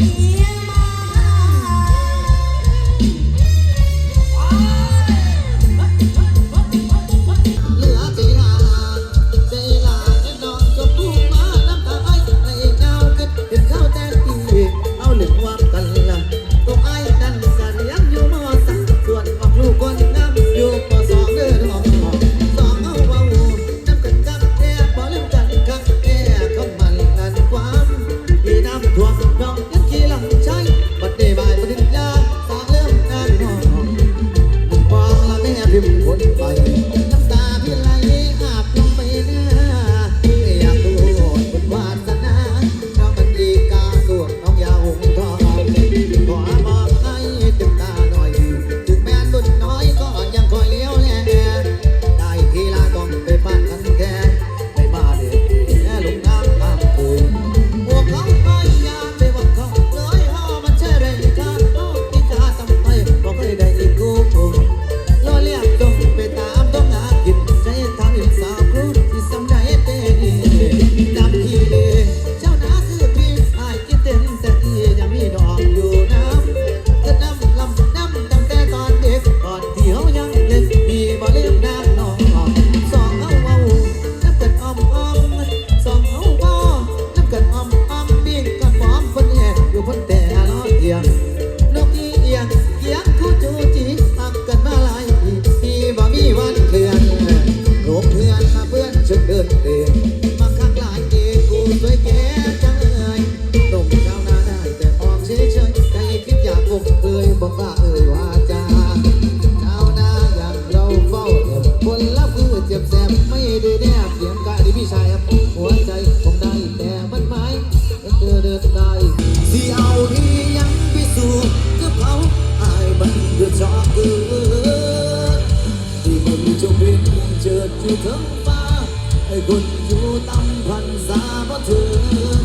Yeah. เจ็บแสบไม่ได้แนบเสียงกายในพี่ชายหัวใจผมได้แต่มันหมายเธอเดินได้ที่เอาที่ยังพิสูจน์กัเผาอายมันเดือดจอกเกิที่มันจะเป็นเจิดอยู่ทั้งฟ้าไอ้คนอยู่ตำพันษาเพราะเธอ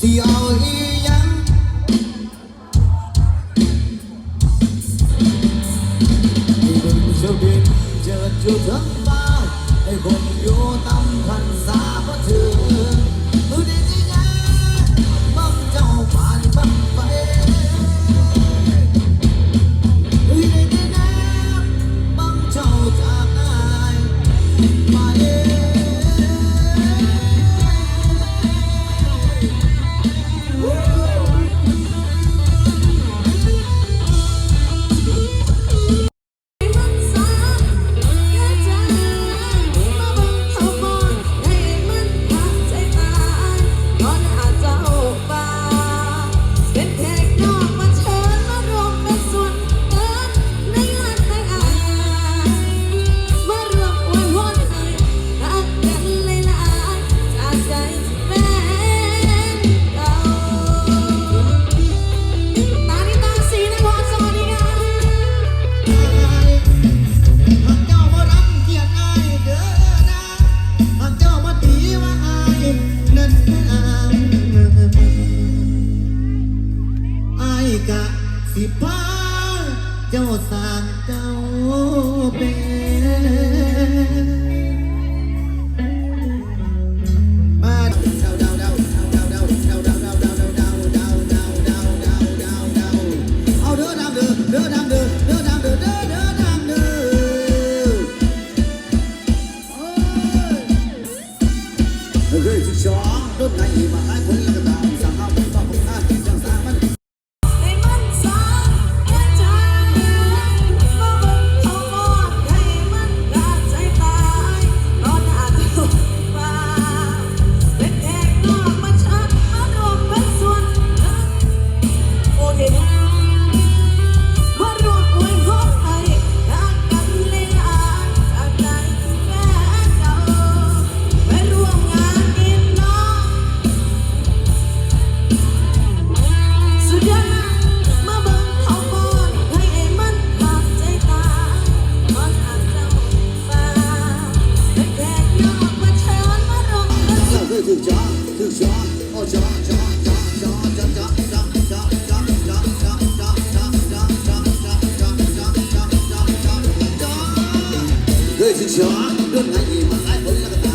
The. เจ้าสางเจ้าเป็น I hope.